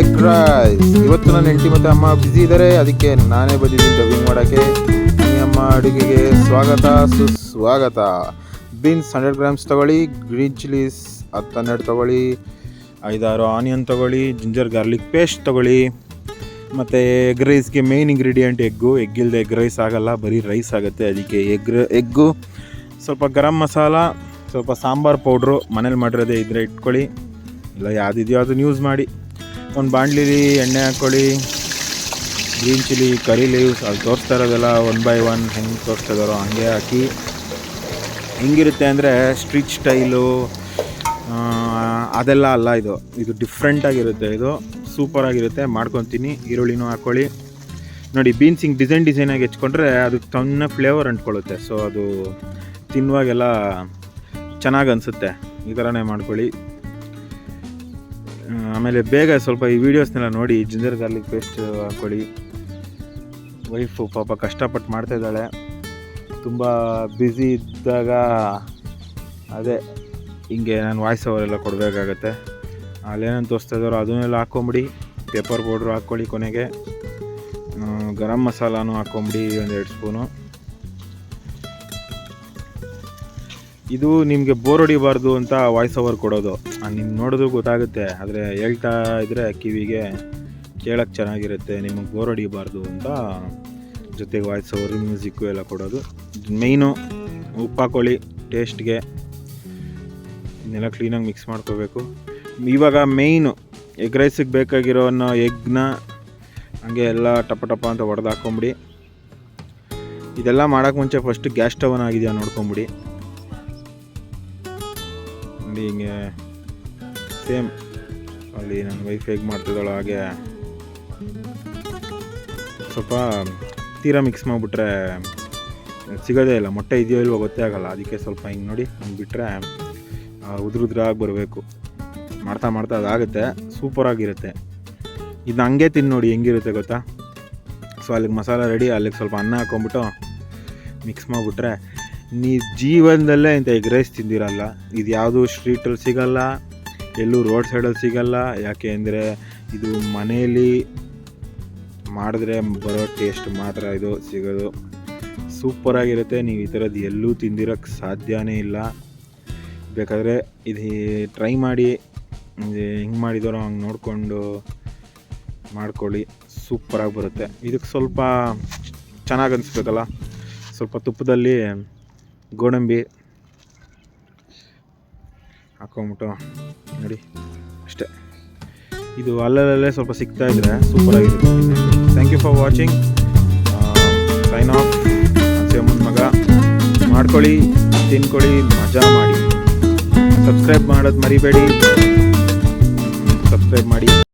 Egg rice ಇವತ್ತು ನನ್ನ ಹೆಂಡತಿ ಮತ್ತು ಅಮ್ಮ ಬ್ಯುಸಿ ಇದ್ದಾರೆ ಅದಕ್ಕೆ ನಾನೇ ಬಂದಿದ್ದೀನಿ ಡಬ್ಬಿಂಗ್ ಮಾಡೋಕ್ಕೆ. ಅಮ್ಮ ಅಡುಗೆಗೆ ಸ್ವಾಗತ, ಸುಸ್ವಾಗತ. ಬೀನ್ಸ್ ಹಂಡ್ರೆಡ್ ಗ್ರಾಮ್ಸ್ ತೊಗೊಳ್ಳಿ ಗ್ರೀನ್ ಚಿಲ್ಲೀಸ್ ಹತ್ತು ಹನ್ನೆರಡು ತೊಗೊಳ್ಳಿ, ಐದಾರು ಆನಿಯನ್ ತೊಗೊಳ್ಳಿ ಜಿಂಜರ್ ಗಾರ್ಲಿಕ್ ಪೇಸ್ಟ್ ತೊಗೊಳ್ಳಿ. ಮತ್ತು ಎಗ್ ರೈಸ್ಗೆ ಮೇಯ್ನ್ ಇಂಗ್ರೀಡಿಯೆಂಟ್ ಎಗ್ಗು ಎಗ್ ಇಲ್ಲದೆ ಎಗ್ ರೈಸ್ ಆಗೋಲ್ಲ, ಬರೀ ರೈಸ್ ಆಗುತ್ತೆ. ಅದಕ್ಕೆ ಎಗ್ ಎಗ್ಗು ಸ್ವಲ್ಪ ಗರಂ ಮಸಾಲ ಸ್ವಲ್ಪ ಸಾಂಬಾರು ಪೌಡ್ರು ಮನೇಲಿ ಮಾಡಿರೋದೇ ಇದ್ರೆ ಇಟ್ಕೊಳ್ಳಿ. ಇಲ್ಲ ಯಾವುದಿದೆಯೋ ಅದನ್ನು ಯೂಸ್ ಮಾಡಿ. ಒಂದು ಬಾಂಡ್ಲಿಲಿ ಎಣ್ಣೆ ಹಾಕ್ಕೊಳ್ಳಿ. ಗ್ರೀನ್ ಚಿಲ್ಲಿ ಕರಿ ಲೀವ್ಸ್ ಅಲ್ಲಿ ತೋರಿಸ್ತಾ ಇರೋದೆಲ್ಲ ಒನ್ ಬೈ ಒನ್ ಹೆಂಗೆ ತೋರಿಸ್ತಾ ಹಂಗೆ ಹಾಕಿ. ಹೆಂಗಿರುತ್ತೆ ಅಂದರೆ ಸ್ಟ್ರಿಚ್ ಸ್ಟೈಲು ಅದೆಲ್ಲ ಅಲ್ಲ ಇದು. ಇದು ಡಿಫ್ರೆಂಟಾಗಿರುತ್ತೆ ಇದು. ಸೂಪರಾಗಿರುತ್ತೆ ಮಾಡ್ಕೊತೀನಿ. ಈರುಳ್ಳಿನೂ ಹಾಕ್ಕೊಳ್ಳಿ. ನೋಡಿ ಬೀನ್ಸ್ ಹಿಂಗೆ ಡಿಸೈನ್ ಡಿಸೈನಾಗಿ ಹೆಚ್ಕೊಂಡ್ರೆ ಅದು ತನ್ನ ಫ್ಲೇವರ್ ಅಂಟ್ಕೊಳ್ಳುತ್ತೆ. ಸೊ ಅದು ತಿನ್ನುವಾಗೆಲ್ಲ ಚೆನ್ನಾಗಿ ಅನಿಸುತ್ತೆ ಈ ಥರನೇ ಮಾಡ್ಕೊಳ್ಳಿ. ಆಮೇಲೆ ಬೇಗ ಸ್ವಲ್ಪ ಈ ವೀಡಿಯೋಸ್ನೆಲ್ಲ ನೋಡಿ, ಜಿಂಜರ್ ಗಾರ್ಲಿಕ್ ಪೇಸ್ಟ್ ಹಾಕ್ಕೊಳ್ಳಿ. ವೈಫು ಪಾಪ ಕಷ್ಟಪಟ್ಟು ಮಾಡ್ತಾ ಇದ್ದಾಳೆ. ತುಂಬ ಬ್ಯುಸಿ ಇದ್ದಾಗ ಅದೇ ಹಿಂಗೆ ನಾನು ವಾಯ್ಸ್ ಅವರೆಲ್ಲ ಕೊಡಬೇಕಾಗತ್ತೆ. ಅಲ್ಲೇನೇನು ತೋರಿಸ್ತಾ ಇದ್ದಾರೋ ಅದನ್ನೆಲ್ಲ ಹಾಕ್ಕೊಂಬಿಡಿ. ಪೇಪರ್ ಪೌಡ್ರು ಹಾಕ್ಕೊಳ್ಳಿ ಕೊನೆಗೆ. ಗರಂ ಮಸಾಲಾನು ಹಾಕ್ಕೊಂಬಿಡಿ, ಒಂದೆರಡು ಸ್ಪೂನು ಇದು ನಿಮಗೆ ಬೋರ್ ಹೊಡಿಬಾರ್ದು ಅಂತ ವಾಯ್ಸ್ ಓವರ್ ಕೊಡೋದು. ನಿಮ್ಗೆ ನೋಡೋದು ಗೊತ್ತಾಗುತ್ತೆ, ಆದರೆ ಹೇಳ್ತಾ ಇದ್ದರೆ ಕಿವಿಗೆ ಕೇಳೋಕ್ಕೆ ಚೆನ್ನಾಗಿರುತ್ತೆ, ನಿಮಗೆ ಬೋರ್ ಹೊಡಿಬಾರ್ದು ಅಂತ ಜೊತೆಗೆ ವಾಯ್ಸ್ ಓವರ್ ಮ್ಯೂಸಿಕ್ಕು ಎಲ್ಲ ಕೊಡೋದು. ಮೇಯ್ನು ಉಪ್ಪು ಹಾಕೊಳ್ಳಿ ಟೇಸ್ಟ್ಗೆ ಇದನ್ನೆಲ್ಲ ಕ್ಲೀನಾಗಿ ಮಿಕ್ಸ್ ಮಾಡ್ಕೋಬೇಕು. ಇವಾಗ ಮೇಯ್ನು ಎಗ್ ರೈಸಿಗೆ ಬೇಕಾಗಿರೋ ಅನ್ನೋ ಎಗ್ನ ಹಂಗೆ ಎಲ್ಲ ಟಪ ಟಪ ಅಂತ ಹೊಡೆದು ಹಾಕ್ಕೊಂಬಿಡಿ ಇದೆಲ್ಲ ಮಾಡೋಕ್ಕೆ ಮುಂಚೆ ಫಸ್ಟ್ ಗ್ಯಾಸ್ ಸ್ಟವನ್ ಆಗಿದೆಯಾ ನೋಡ್ಕೊಂಬಿಡಿ. ನೋಡಿ ಹಿಂಗೆ ಸೇಮ್ ಅಲ್ಲಿ ನನ್ನ ವೈಫ್ ಹೇಗೆ ಮಾಡ್ತಿದ್ದಾಳೋ ಹಾಗೆ. ಸ್ವಲ್ಪ ತೀರಾ ಮಿಕ್ಸ್ ಮಾಡಿಬಿಟ್ರೆ ಸಿಗೋದೇ ಇಲ್ಲ. ಮೊಟ್ಟೆ ಇದೆಯೋ ಇಲ್ವೋ ಗೊತ್ತೇ ಆಗಲ್ಲ. ಅದಕ್ಕೆ ಸ್ವಲ್ಪ ಹಿಂಗೆ ನೋಡಿ ಹಂಗೆ ಬಿಟ್ಟರೆ ಉದ್ರ ಉದ್ರಾಗಿ ಬರಬೇಕು. ಮಾಡ್ತಾ ಮಾಡ್ತಾ ಅದಾಗುತ್ತೆ. ಸೂಪರಾಗಿರುತ್ತೆ ಇದನ್ನ ಹಂಗೆ ತಿಂದು ನೋಡಿ ಹೆಂಗಿರುತ್ತೆ ಗೊತ್ತಾ? ಸೊ ಅಲ್ಲಿಗೆ ಮಸಾಲ ರೆಡಿ ಅಲ್ಲಿಗೆ ಸ್ವಲ್ಪ ಅನ್ನ ಹಾಕ್ಕೊಂಬಿಟ್ಟು ಮಿಕ್ಸ್ ಮಾಡಿಬಿಟ್ರೆ ನೀ ಜೀವನದಲ್ಲೇ ಇಂಥ ಎಗ್ ರೈಸ್ ತಿಂದಿರಲ್ಲ. ಇದು ಯಾವುದು ಸ್ಟ್ರೀಟಲ್ಲಿ ಸಿಗಲ್ಲ, ಎಲ್ಲೂ ರೋಡ್ ಸೈಡಲ್ಲಿ ಸಿಗಲ್ಲ. ಯಾಕೆ ಅಂದರೆ ಇದು ಮನೆಯಲ್ಲಿ ಮಾಡಿದ್ರೆ ಬರೋ ಟೇಸ್ಟ್ ಮಾತ್ರ ಇದು ಸಿಗೋದು. ಸೂಪರಾಗಿರುತ್ತೆ ನೀವು ಈ ಥರದ್ದು ಎಲ್ಲೂ ತಿಂದಿರೋಕ್ಕೆ ಸಾಧ್ಯನೇ ಇಲ್ಲ. ಬೇಕಾದರೆ ಇದು ಟ್ರೈ ಮಾಡಿ ಹಿಂಗೆ ಮಾಡಿದಾರೋ ಹಂಗೆ ನೋಡಿಕೊಂಡು ಮಾಡ್ಕೊಳ್ಳಿ. ಸೂಪರಾಗಿ ಬರುತ್ತೆ. ಇದಕ್ಕೆ ಸ್ವಲ್ಪ ಚೆನ್ನಾಗಿ ಅನಿಸ್ಬೇಕಲ್ಲ? ಸ್ವಲ್ಪ ತುಪ್ಪದಲ್ಲಿ ಗೋಡಂಬಿ ಹಾಕೊಂಬಿಟ್ಟು ನೋಡಿ, ಅಷ್ಟೇ. ಇದು ಅಲ್ಲಲ್ಲೇ ಸ್ವಲ್ಪ ಸಿಗ್ತಾ ಇದ್ರೆ ಸೂಪರಾಗಿದೆ thank you for watching sign off ಸೇಮನ್ ಮಗ. ಮಾಡ್ಕೊಳ್ಳಿ, ತಿನ್ಕೊಳ್ಳಿ, ಮಜಾ ಮಾಡಿ. ಸಬ್ಸ್ಕ್ರೈಬ್ ಮಾಡೋದು ಮರಿಬೇಡಿ. ಸಬ್ಸ್ಕ್ರೈಬ್ ಮಾಡಿ.